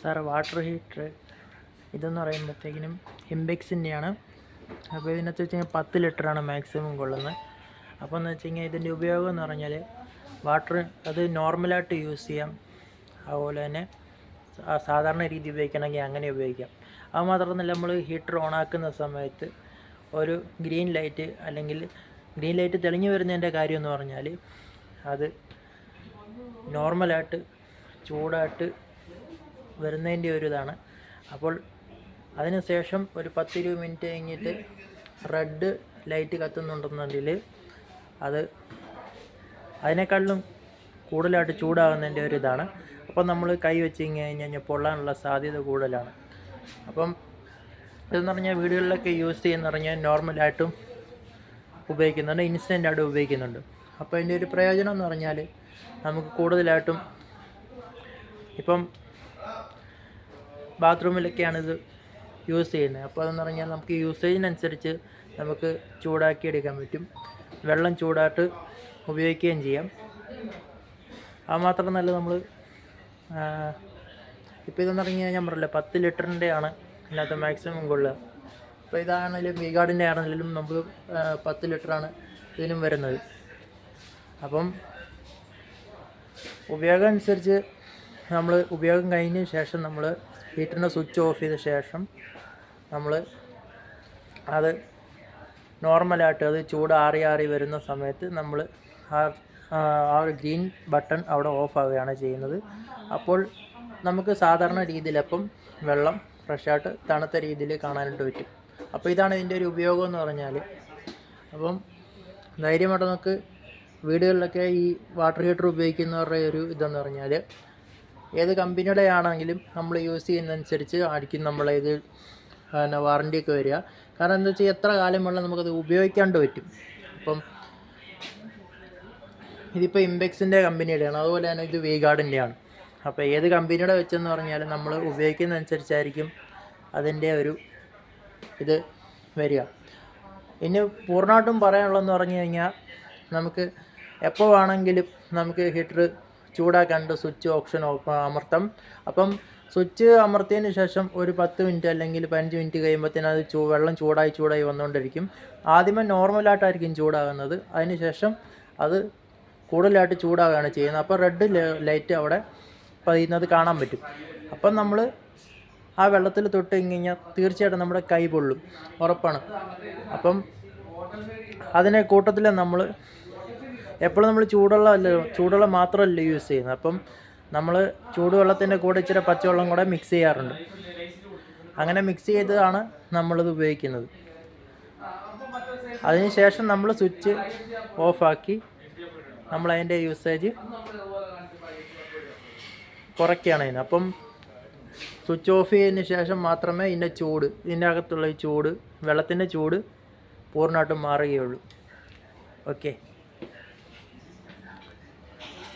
Sir water heater ഇതെന്ന് പറയുമ്പോഴത്തേക്കിനും ഹിംബെക്സിന്റെയാണ് അപ്പോൾ ഇതിനകത്ത് വെച്ച് കഴിഞ്ഞാൽ പത്ത് ലിറ്ററാണ് മാക്സിമം കൊള്ളുന്നത്. അപ്പോൾ എന്ന് വെച്ച് കഴിഞ്ഞാൽ ഇതിന്റെ ഉപയോഗം എന്ന് പറഞ്ഞാൽ വാട്ടർ അത് നോർമലായിട്ട് യൂസ് ചെയ്യാം. അതുപോലെ തന്നെ സാധാരണ രീതി ഉപയോഗിക്കണമെങ്കിൽ അങ്ങനെ ഉപയോഗിക്കാം. അത് മാത്രമല്ല നമ്മൾ ഹീറ്റർ ഓണാക്കുന്ന സമയത്ത് ഒരു ഗ്രീൻ ലൈറ്റ് അല്ലെങ്കിൽ ഗ്രീൻ ലൈറ്റ് തെളിഞ്ഞു വരുന്നതിന്റെ കാര്യം എന്ന് പറഞ്ഞാൽ അത് നോർമലായിട്ട് ചൂടായിട്ട് വരുന്നതിന്റെ ഒരു ഇതാണ് അപ്പോൾ അതിനുശേഷം ഒരു പത്തിരുപത് മിനിറ്റ് കഴിഞ്ഞിട്ട് റെഡ് ലൈറ്റ് കത്തുന്നുണ്ടെന്നുണ്ടെങ്കിൽ അത് അതിനേക്കാളിലും കൂടുതലായിട്ട് ചൂടാകുന്നതിന്റെ ഒരു ഇതാണ് അപ്പം നമ്മൾ കൈ വെച്ച് കഴിഞ്ഞ് കഴിഞ്ഞാൽ പൊള്ളാനുള്ള സാധ്യത കൂടുതലാണ്. അപ്പം ഇതെന്ന് പറഞ്ഞാൽ വീടുകളിലൊക്കെ യൂസ് ചെയ്യുന്ന പറഞ്ഞാൽ നോർമലായിട്ടും ഉപയോഗിക്കുന്നുണ്ട്. ഇൻസ്റ്റന്റായിട്ട് ഉപയോഗിക്കുന്നുണ്ട്. അപ്പോൾ അതിന്റെ ഒരു പ്രയോജനം എന്ന് പറഞ്ഞാൽ നമുക്ക് കൂടുതലായിട്ടും ഇപ്പം ബാത്റൂമിലൊക്കെയാണ് ഇത് യൂസ് ചെയ്യുന്നത്. അപ്പോൾ അതെന്ന് പറഞ്ഞാൽ നമുക്ക് യൂസേജിനനുസരിച്ച് നമുക്ക് ചൂടാക്കി എടുക്കാൻ പറ്റും. വെള്ളം ചൂടായിട്ട് ഉപയോഗിക്കുകയും ചെയ്യാം. അത് മാത്രമല്ല നമ്മൾ ഇപ്പോൾ ഇതെന്ന് പറഞ്ഞു കഴിഞ്ഞാൽ ഞാൻ പറഞ്ഞില്ല പത്ത് ലിറ്ററിന്റെ ആണ് ഇതിനകത്ത് മാക്സിമം കൊള്ളുക. അപ്പോൾ ഇതാണെങ്കിലും വി ഗാർഡിന്റെ ആണെങ്കിലും നമുക്ക് പത്ത് ലിറ്ററാണ് ഇതിനും വരുന്നത്. അപ്പം ഉപയോഗം അനുസരിച്ച് നമ്മൾ ഉപയോഗം കഴിഞ്ഞ ശേഷം നമ്മൾ ഹീറ്ററിന്റെ സ്വിച്ച് ഓഫ് ചെയ്ത ശേഷം നമ്മൾ അത് നോർമലായിട്ട് അത് ചൂട് ആറി ആറി വരുന്ന സമയത്ത് നമ്മൾ ആ ആ ഒരു ഗ്രീൻ ബട്ടൺ അവിടെ ഓഫ് ആവുകയാണ് ചെയ്യുന്നത്. അപ്പോൾ നമുക്ക് സാധാരണ രീതിയിൽ അപ്പം വെള്ളം ഫ്രഷായിട്ട് തണുത്ത രീതിയിൽ കാണാനായിട്ട് പറ്റും. അപ്പോൾ ഇതാണ് ഇതിന്റെ ഒരു ഉപയോഗം എന്ന് പറഞ്ഞാൽ അപ്പം ധൈര്യമായിട്ട് നമുക്ക് വീടുകളിലൊക്കെ ഈ വാട്ടർ ഹീറ്റർ ഉപയോഗിക്കുന്നവരുടെ ഒരു ഇതെന്ന് പറഞ്ഞാൽ ഏത് കമ്പനിയുടെ ആണെങ്കിലും നമ്മൾ യൂസ് ചെയ്യുന്നതനുസരിച്ച് ആയിരിക്കും നമ്മളെ ഇത് പിന്നെ വാറണ്ടിയൊക്കെ വരിക. കാരണം എന്താ വെച്ചാൽ എത്ര കാലം വേണം നമുക്കത് ഉപയോഗിക്കാണ്ട് പറ്റും. അപ്പം ഇതിപ്പോൾ ഇമ്പെക്സിന്റെ കമ്പനിയുടെയാണ് അതുപോലെ തന്നെ ഇത് വീഗാർഡിന്റെയാണ് അപ്പോൾ ഏത് കമ്പനിയുടെ വെച്ചെന്ന് പറഞ്ഞാൽ നമ്മൾ ഉപയോഗിക്കുന്നതനുസരിച്ചായിരിക്കും അതിന്റെ ഒരു ഇത് വരിക. ഇനി പൂർണമായിട്ടും പറയാനുള്ളതെന്ന് പറഞ്ഞു കഴിഞ്ഞാൽ നമുക്ക് എപ്പോൾ വേണമെങ്കിലും നമുക്ക് ഹീറ്റർ ചൂടാക്കാണ്ട് സ്വിച്ച് ഓപ്ഷൻ അമർത്തം. അപ്പം സ്വിച്ച് അമർത്തിയതിന് ശേഷം ഒരു പത്ത് മിനിറ്റ് അല്ലെങ്കിൽ പതിനഞ്ച് മിനിറ്റ് കഴിയുമ്പോഴത്തേനും അത് ചൂ വെള്ളം ചൂടായി ചൂടായി വന്നുകൊണ്ടിരിക്കും. ആദ്യമേ നോർമലായിട്ടായിരിക്കും ചൂടാകുന്നത്. അതിന് ശേഷം അത് കൂടുതലായിട്ട് ചൂടാകുകയാണ് ചെയ്യുന്നത്. അപ്പോൾ റെഡ് ലൈറ്റ് അവിടെ പതിയുന്നത് കാണാൻ പറ്റും. അപ്പം നമ്മൾ ആ വെള്ളത്തിൽ തൊട്ട് കഴിഞ്ഞാൽ തീർച്ചയായിട്ടും നമ്മുടെ കൈ പൊള്ളും. ഉറപ്പാണ്. അപ്പം അതിനെ കൂട്ടത്തിൽ നമ്മൾ എപ്പോഴും നമ്മൾ ചൂടുള്ള അല്ല ചൂടുള്ള മാത്രമല്ല യൂസ് ചെയ്യുന്നത്. അപ്പം നമ്മൾ ചൂടുവെള്ളത്തിന്റെ കൂടെ ഇച്ചിരി പച്ചവെള്ളം കൂടെ മിക്സ് ചെയ്യാറുണ്ട്. അങ്ങനെ മിക്സ് ചെയ്തതാണ് നമ്മളിത് ഉപയോഗിക്കുന്നത്. അതിനുശേഷം നമ്മൾ സ്വിച്ച് ഓഫാക്കി നമ്മൾ അതിന്റെ യൂസേജ് കുറയ്ക്കുകയാണ് അതിന് അപ്പം സ്വിച്ച് ഓഫ് ചെയ്തതിന് ശേഷം മാത്രമേ ഇതിന്റെ ചൂട് ഇതിന്റെ അകത്തുള്ള ഈ ചൂട് വെള്ളത്തിന്റെ ചൂട് പൂർണമായിട്ടും മാറുകയുള്ളൂ. ഓക്കെ